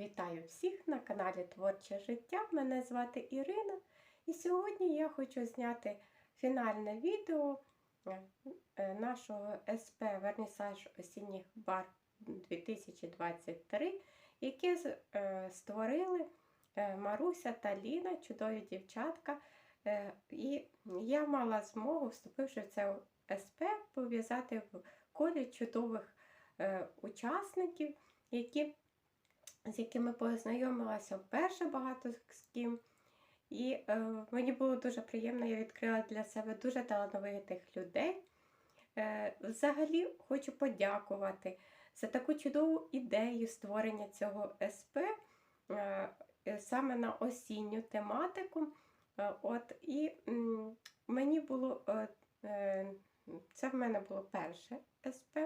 Вітаю всіх на каналі Творче життя. Мене звати Ірина. І сьогодні я хочу зняти фінальне відео е, е, нашого СП Вернісаж осінніх бар 2023, яке е, створили Маруся та Ліна, чудові дівчатка. І я мала змогу, вступивши в це СП, пов'язати в колі чудових учасників, які з якими познайомилася вперше багато з ким. І е, мені було дуже приємно, я відкрила для себе дуже талановитих людей. Е, взагалі хочу подякувати за таку чудову ідею створення цього СП е, саме на осінню тематику. Е, от, і м, мені було е, е, це в мене було перше СП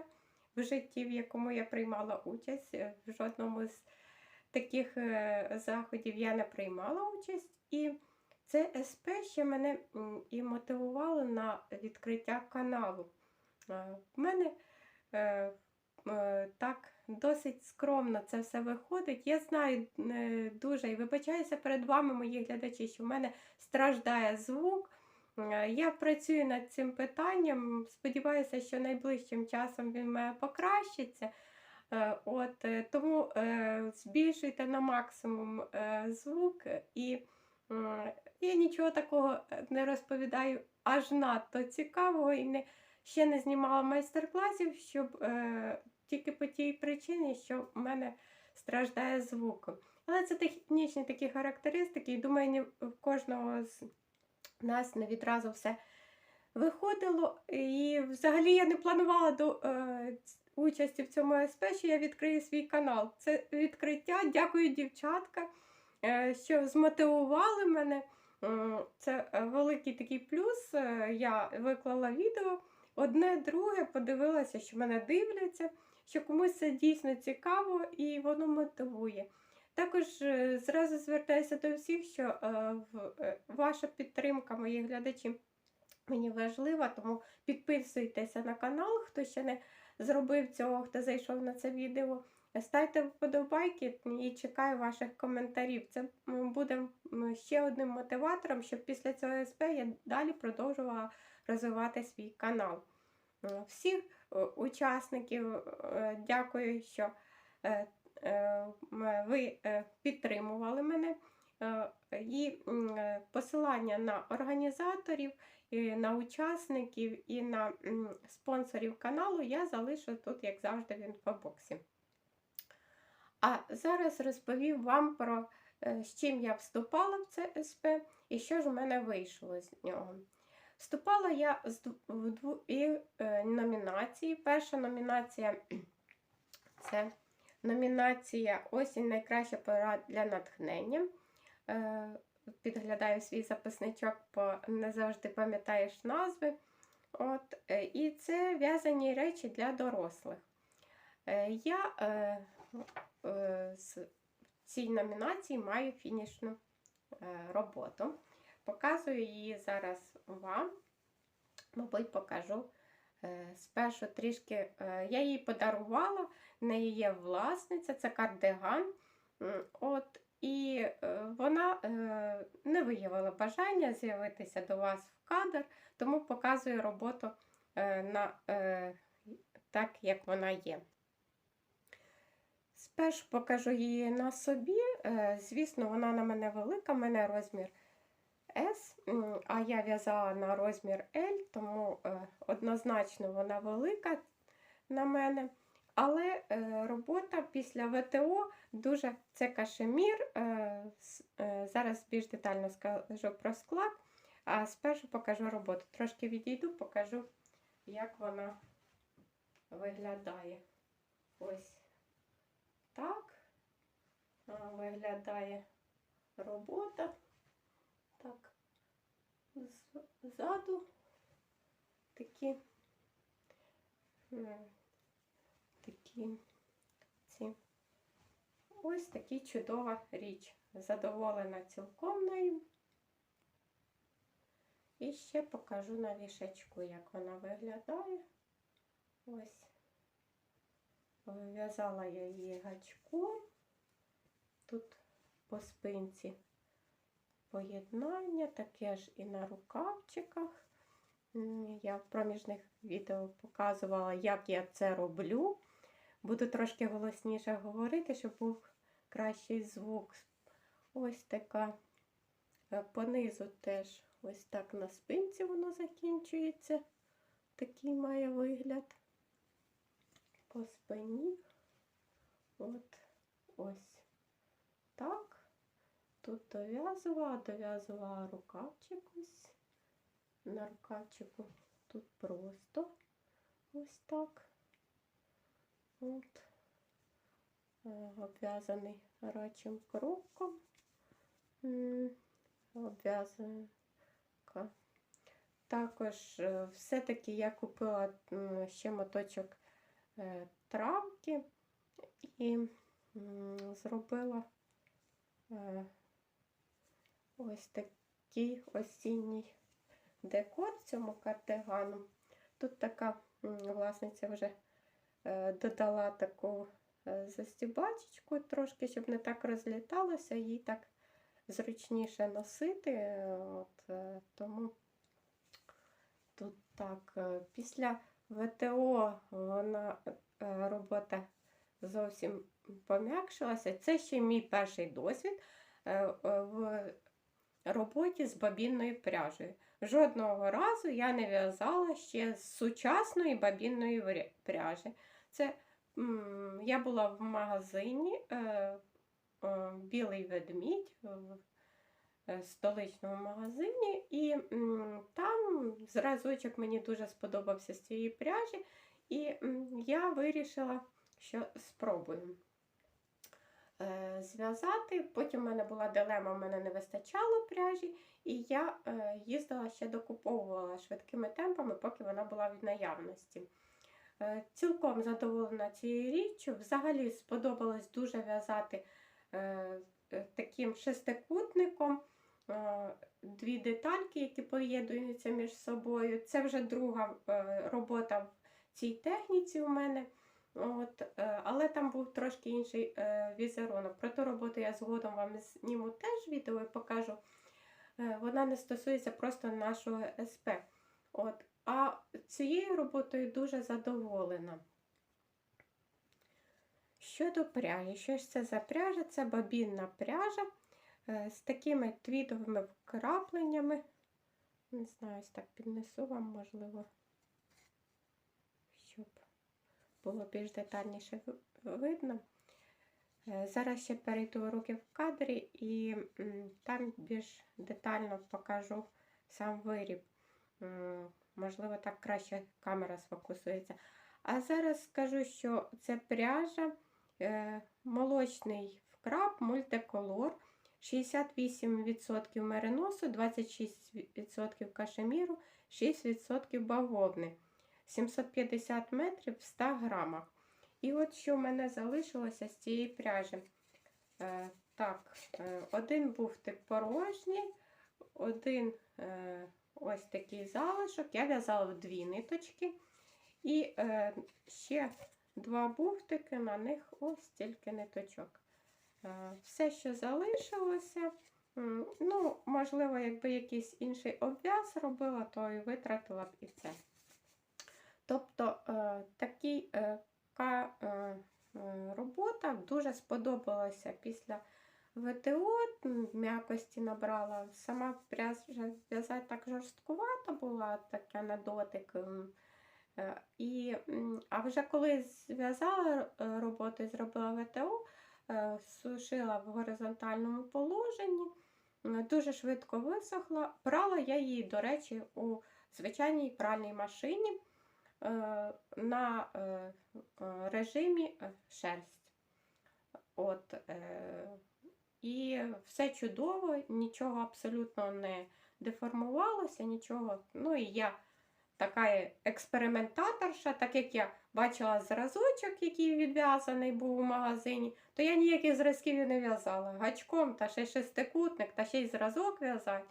в житті, в якому я приймала участь е, в жодному з таких е, заходів я не приймала участь, і це СП ще мене і мотивувало на відкриття каналу. Е, В мене е, так досить скромно це все виходить. Я знаю дуже і вибачаюся перед вами, мої глядачі, що в мене страждає звук. Я працюю над цим питанням. Сподіваюся, що найближчим часом він мене покращиться. Е, От, е, тому е, збільшуйте на максимум звук, і я нічого такого не розповідаю аж надто цікавого і не, ще не знімала майстер-класів, щоб тільки по тій причині, що в мене страждає звук. Але це технічні такі характеристики, і думаю, в кожного з нас не відразу все виходило. І взагалі я не планувала до участі в цьому СП, що я відкрию свій канал. Це відкриття. Дякую, дівчатка, е, що змотивували мене. Це е, великий такий плюс. Е, Я виклала відео. Одне, друге, подивилася, що мене дивляться, що комусь це дійсно цікаво і воно мотивує. Також е, зразу звертаюся до всіх, що е, е, ваша підтримка, мої глядачі, мені важлива, тому підписуйтеся на канал, хто ще не зробив цього, хто зайшов на це відео. Ставте вподобайки і чекаю ваших коментарів. Це буде ще одним мотиватором, щоб після цього СП я далі продовжувала розвивати свій канал. Е, Всіх е, учасників е, дякую, що ви підтримували мене. І посилання на організаторів, на учасників і на спонсорів каналу я залишу тут, як завжди, в інфобоксі. А зараз розповім вам про е, з чим я вступала в це СП і що ж у мене вийшло з нього. Вступала я в дві е, номінації. Перша номінація це номінація Осінь найкраща пора для натхнення. Підглядаю свій записничок, бо не завжди пам'ятаєш назви. От, е, і це в'язані речі для дорослих. Е, Я е, е, з- цій номінації маю фінішну роботу. Показую її зараз вам. Мабуть, покажу спершу трішки. Я її подарувала, в неї є власниця, це кардиган. От, і е, вона е, не виявила бажання з'явитися до вас в кадр, тому показую роботу е, на, так, як вона є. Спершу покажу її на собі. Звісно, вона на мене велика, в мене розмір S, а я в'язала на розмір L, тому однозначно вона велика на мене. Але е, робота після ВТО дуже це кашемір. Е, е, зараз більш детально скажу про склад, а спершу покажу роботу. Трошки відійду, покажу, як вона виглядає. Ось так виглядає робота. Так, ззаду такі, такі. Ось такі чудова річ. Задоволена цілком нею. І ще покажу на вішечку, як вона виглядає. Ось. В'язала я її гачком. тут по спинці поєднання, таке ж і на рукавчиках. Я в проміжних відео показувала, як я це роблю. Буду трошки голосніше говорити, щоб був кращий звук. Ось така е, понизу теж ось так на спинці воно закінчується. Такий має вигляд. По спині. От ось так. Тут дов'язувала, дов'язувала рукавчик ось. На рукавчику тут просто ось так. От. Е, Обв'язаний рачим кроком. М, Обв'язанка. Також е, все-таки я купила ще моточок е, травки і зробила ось такий осінній декор цьому кардигану. Тут така власниця вже додала таку е, застібачечку трошки, щоб не так розліталося, їй так зручніше носити. е, От, е, тому тут так. е, Після ВТО вона е, робота зовсім пом'якшилася. Це ще мій перший досвід е, е, в роботі з бабінною пряжею. Жодного разу я не в'язала ще з сучасної бабінної пряжі. Це я була в магазині е, Білий ведмідь в е, столичному магазині, і там зразочок мені дуже сподобався з цієї пряжі, і я вирішила, що спробую е, зв'язати. Потім в мене була дилема, в мене не вистачало пряжі, і я їздила ще докуповувала швидкими темпами, поки вона була в наявності. Е, цілком задоволена цією річчю. Взагалі сподобалось дуже в'язати е, е, таким шестикутником. Дві детальки, які поєднуються між собою. Це вже друга робота в цій техніці у мене. От, але там був трошки інший візерунок. Про ту роботу я згодом вам зніму теж відео і покажу. Вона не стосується просто нашого СП. От, а цією роботою дуже задоволена. Щодо пряжі, що ж це за пряжа? Це бабінна пряжа е, з такими твітовими вкрапленнями. Не знаю, ось так піднесу вам, можливо, щоб було більш детальніше видно. Е, Зараз ще перейду руки в кадрі і там більш детально покажу сам виріб. Можливо, так краще камера сфокусується. А зараз скажу, що це пряжа е, молочний вкрап мультиколор, 68% мериносу, 26% кашеміру, 6% бавовни, 750 метрів в 100 грамах. І от що в мене залишилося з цієї пряжі. Е, так, е, один був тип порожній, один е, ось такий залишок. Я в'язала дві ниточки. І е, ще два буфтики, на них ось стільки ниточок. Е, все, що залишилося. Ну, можливо, якби якийсь інший обв'яз робила, то і витратила б і це. Тобто е, такий е, е, е, робота дуже сподобалася після ВТО, м'якості набрала. Сама в'язати так жорсткувата була, таке на дотик. е, І, а вже коли зв'язала е, роботу і зробила ВТО, е, сушила в горизонтальному положенні, дуже швидко висохла. Прала я її, до речі, у звичайній пральній машині на режимі шерсть. От, і все чудово, нічого абсолютно не деформувалося, нічого. Ну і я така експериментаторша, так як я бачила зразочок, який відв'язаний був у магазині, то я ніяких зразків не в'язала. Гачком та ще шестикутник, та ще й зразок в'язати.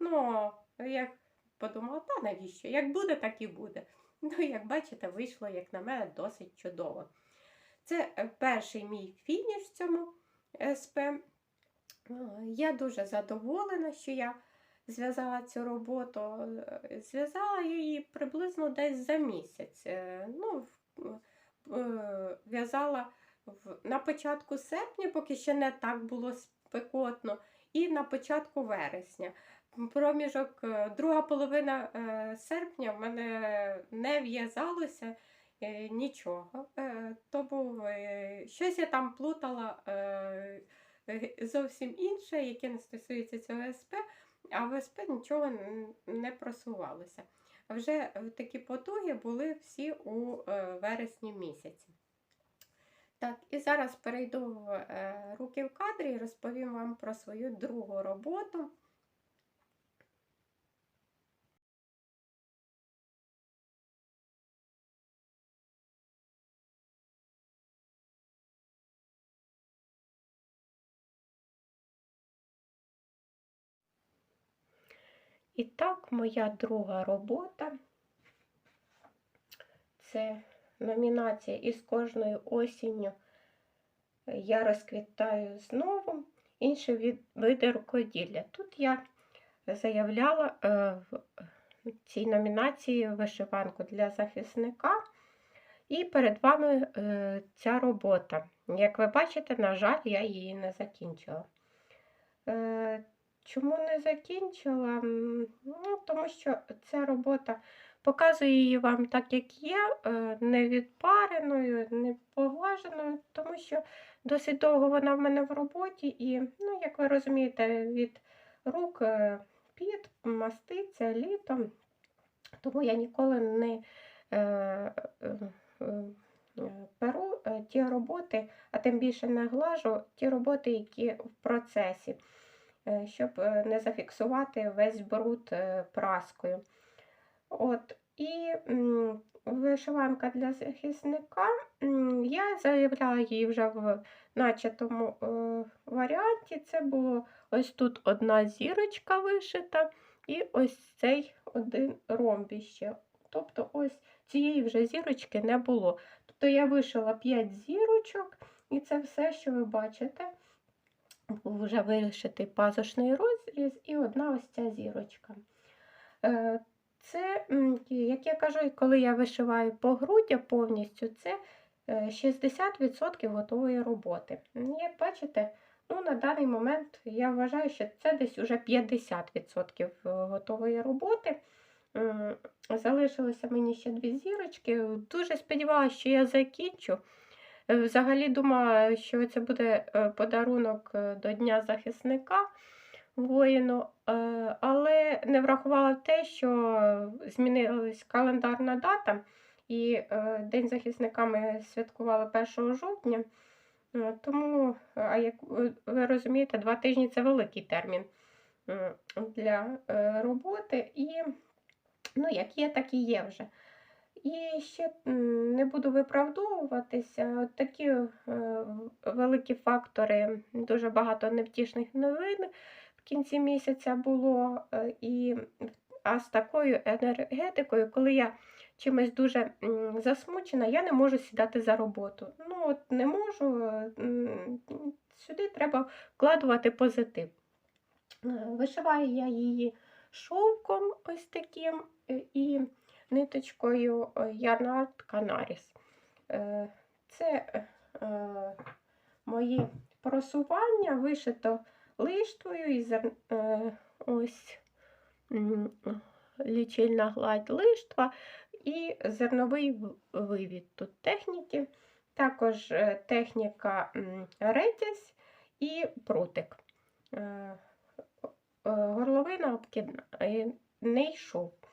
Ну, я подумала, та навіщо? Як буде, так і буде. Ну, як бачите, вийшло, як на мене, досить чудово. Це е, перший мій фініш в цьому СП. Я дуже задоволена, що я зв'язала цю роботу. Е, Зв'язала її приблизно десь за місяць. Е, Ну, е, в'язала на початку серпня, поки ще не так було спекотно, і на початку вересня. Проміжок, друга половина серпня в мене не в'язалося нічого. То був е, щось я там плутала зовсім інше, яке не стосується цього СП, а в СП нічого не просувалося. Вже е, такі потуги були всі у е, вересні місяці. Так, і зараз перейду в е, руки в кадрі і розповім вам про свою другу роботу. І так, моя друга робота це номінація із кожною осінню я розквітаю знову інші види рукоділля. Тут я заявляла е, в цій номінації вишиванку для захисника. І перед вами е, ця робота. Як ви бачите, на жаль, я її не закінчила. Чому не закінчила? Ну, тому що ця робота показує її вам так, як є, е, не відпареною, не поглаженою, тому що досить довго вона в мене в роботі, і, ну, як ви розумієте, від рук е, під маститься літом, тому я ніколи не е, е, беру е, ті роботи, а тим більше не глажу ті роботи, які в процесі, щоб е, не зафіксувати весь бруд е, праскою. От, і вишиванка для захисника. Я заявляла її вже в начатому е, варіанті. Це було ось тут одна зірочка вишита, і ось цей один ромбіще. Тобто, ось цієї вже зірочки не було. Тобто я вишила 5 зірочок, і це все, що ви бачите. Вже вишитий пазушний розріз і одна ось ця зірочка. Е, Це, як я кажу, коли я вишиваю по грудя повністю, це е, 60% готової роботи. Як бачите, ну, на даний момент я вважаю, що це десь уже 50% готової роботи. Залишилося мені ще дві зірочки. Дуже сподіваюся, що я закінчу. Е, Взагалі думала, що це буде е, подарунок е, до Дня захисника воїну, але не врахувала те, що змінилась календарна дата, і День захисника ми святкували 1 жовтня. Тому, а як ви- розумієте, два тижні це великий термін для роботи. І ну, як є, так і є вже. І ще не буду виправдовуватися. Такі е, великі фактори, дуже багато невтішних новин в кінці місяця було. е, І, а з такою енергетикою, коли я чимось дуже засмучена, я не можу сідати за роботу. Ну, от не можу. е, Сюди треба вкладувати позитив. Вишиваю я її шовком ось таким і ниточкою е, Art Canaris. Е, Це е, мої просування вишито лиштвою і ось лічильна гладь лиштва і зерновий вивід тут техніки. Також техніка ретязь і прутик. Горловина обкидний шов.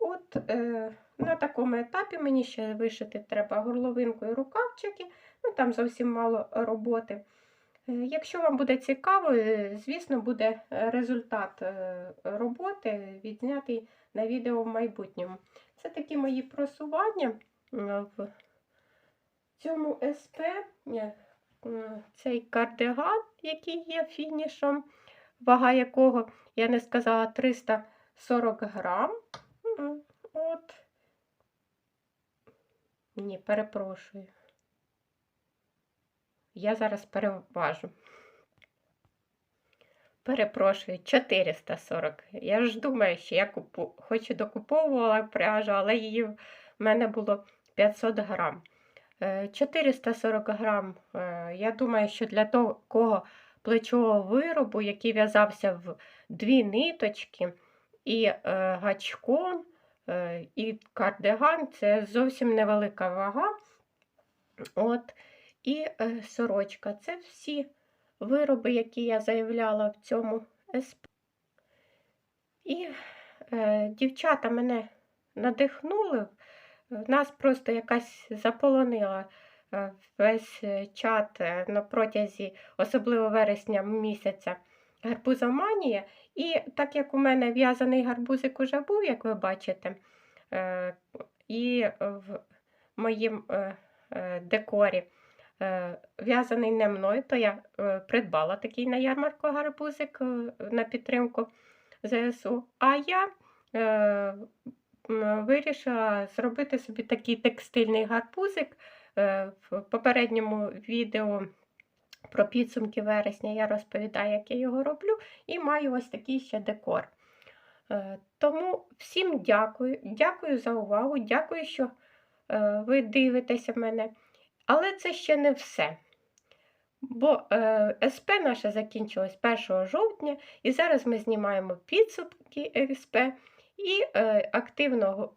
От е, на такому етапі мені ще вишити треба горловинку і рукавчики, ну там зовсім мало роботи. Е, Якщо вам буде цікаво, е, звісно, буде е, результат е, роботи відзнятий на відео в майбутньому. Це такі мої просування е, в цьому СП. Е, Цей кардиган, який є фінішом, вага якого, я не сказала, 340 грам. От. Ні, перепрошую. я зараз переважу. Перепрошую, 440. Я ж думаю, що я купу... хоч і докуповувала пряжу, але її в мене було 500 грам. Е, 440 грам, е, я думаю, що для такого плечового виробу, який в'язався в дві ниточки, і е, гачком, е, і кардиган, це зовсім невелика вага. От. І е, сорочка. Це всі вироби, які я заявляла в цьому СП. І е, дівчата мене надихнули. В Нас просто якась заполонила весь чат на протязі, особливо вересня місяця, гарбузоманія. І так як у мене в'язаний гарбузик уже був, як ви бачите, е, і в моїм е, е, декорі в'язаний не мною, то я придбала такий на ярмарку гарбузик на підтримку ЗСУ. А я вирішила зробити собі такий текстильний гарбузик. В попередньому відео про підсумки вересня я розповідаю, як я його роблю, і маю ось такий ще декор. Е, Тому всім дякую, дякую за увагу, дякую, що е, ви дивитеся мене. Але це ще не все. Бо е, СП наше закінчилось 1 жовтня, і зараз ми знімаємо підсумки СП і активно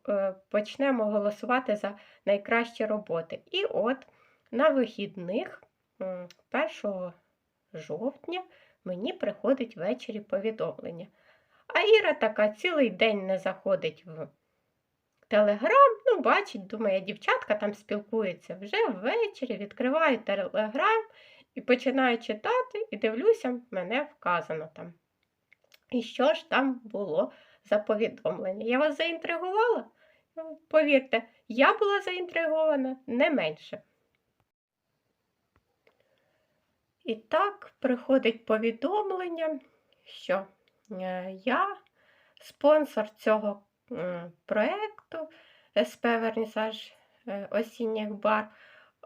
почнемо голосувати за найкращі роботи. І от на вихідних 1 жовтня мені приходить ввечері повідомлення. А Іра така цілий день не заходить в Телеграм, ну, бачить, думає, дівчатка там спілкується. Вже ввечері відкриваю телеграм і починаю читати, і дивлюся, мене вказано там. І що ж там було за повідомлення? Я вас заінтригувала? Повірте, я була заінтригована не менше. І так приходить повідомлення, що е, я спонсор цього проєкту СП Вернісаж е, осінніх бар,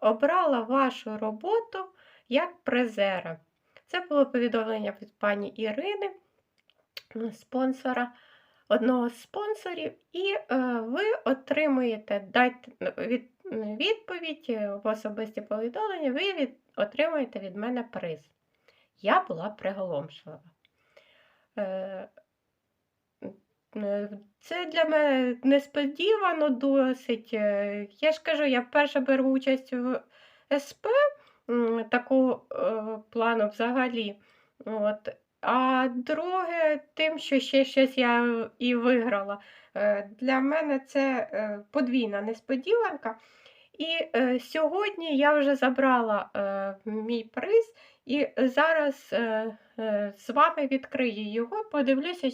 обрала вашу роботу як призера. Це було повідомлення від пані Ірини, спонсора, одного з спонсорів, і е, ви отримуєте дайте від, відповідь е, в особисті повідомлення, ви від, отримуєте від мене приз. Я була приголомшлива. Е, Е, Це для мене несподівано досить. Я ж кажу, я вперше беру участь в СП такого плану взагалі. От. А друге, тим, що ще щось я і виграла. Для мене це подвійна несподіванка. І е, сьогодні я вже забрала е, мій приз, і зараз е, е, з вами відкрию його, подивлюся,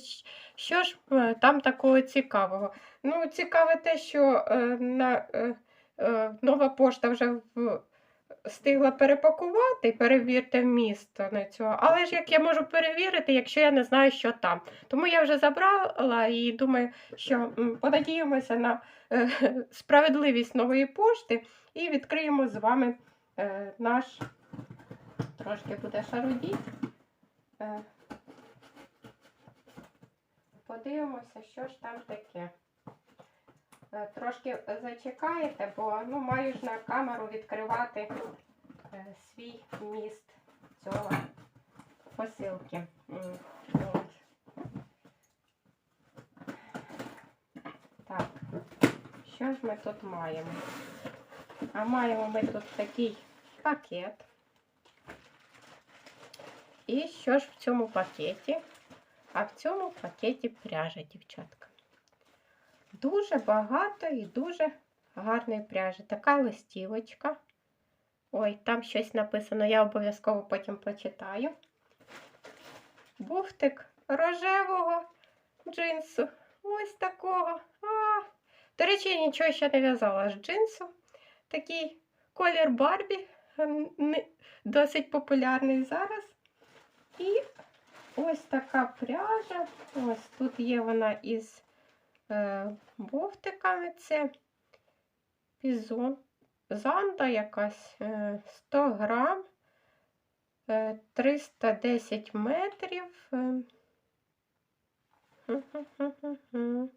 що ж е, там такого цікавого. Ну, цікаве те, що е, на, е, е, нова пошта вже в, встигла перепакувати, перевірте вміст на цього. Але ж як я можу перевірити, якщо я не знаю, що там. Тому я вже забрала і думаю, що понадіємося на е, справедливість нової пошти і відкриємо з вами е, наш трошки буде шарудіть. Е, Подивимося, що ж там таке. Е, Трошки зачекаєте, бо ну, маю ж на камеру відкривати е, свій міст цього посилки. Так, що ж ми тут маємо? А маємо ми тут такий пакет. І що ж в цьому пакеті? А в цьому пакеті пряжа, дівчатка. Дуже багато і дуже гарної пряжі. Така листівочка. Ой, там щось написано, я обов'язково потім почитаю. Буфтик рожевого джинсу. Ось такого. А, до речі, я нічого ще не в'язала з джинсу. Такий колір Барбі, досить популярний зараз. І ось така пряжа. Ось тут є вона із е, бовтиками. Це пізон. Занда якась е, 100 грам. е, 310 метрів. е. Хм-хм-хм-хм-хм.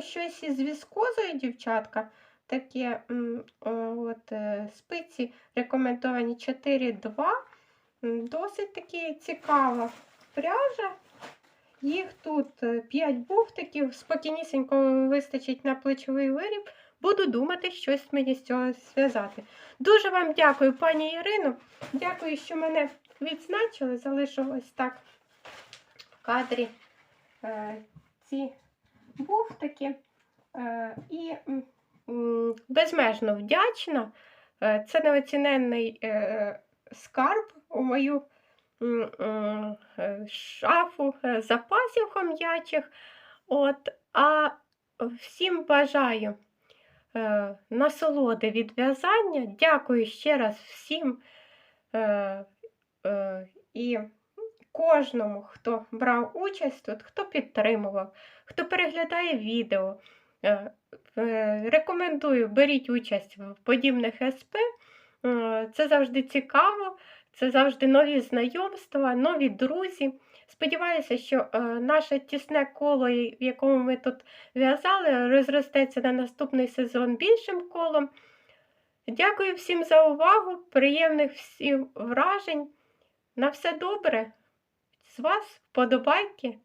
Щось із віскозою, дівчатка. Таке от, спиці рекомендовані 4,2. М, Досить таки цікава пряжа. Їх тут 5 бухтиків, спокійнісінько вистачить на плечовий виріб. Буду думати, щось мені з цього зв'язати. Дуже вам дякую, пані Ірино. Дякую, що мене відзначили. Залишу ось так в кадрі е, ці бухтики. Е, і м, безмежно вдячна. Е, це неоціненний е, скарб у мою е, шафу е, запасів хом'ячих. От, а всім бажаю е, насолоди від в'язання. Дякую ще раз всім е, е, і кожному, хто брав участь тут, хто підтримував, хто переглядає відео. Е, е, Рекомендую, беріть участь в подібних СП. Е, Це завжди цікаво, це завжди нові знайомства, нові друзі. Сподіваюся, що е, наше тісне коло, в якому ми тут в'язали, розростеться на наступний сезон більшим колом. Дякую всім за увагу, приємних всім вражень. На все добре. З вас вподобайки.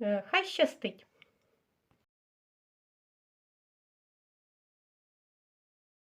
Е, Хай щастить!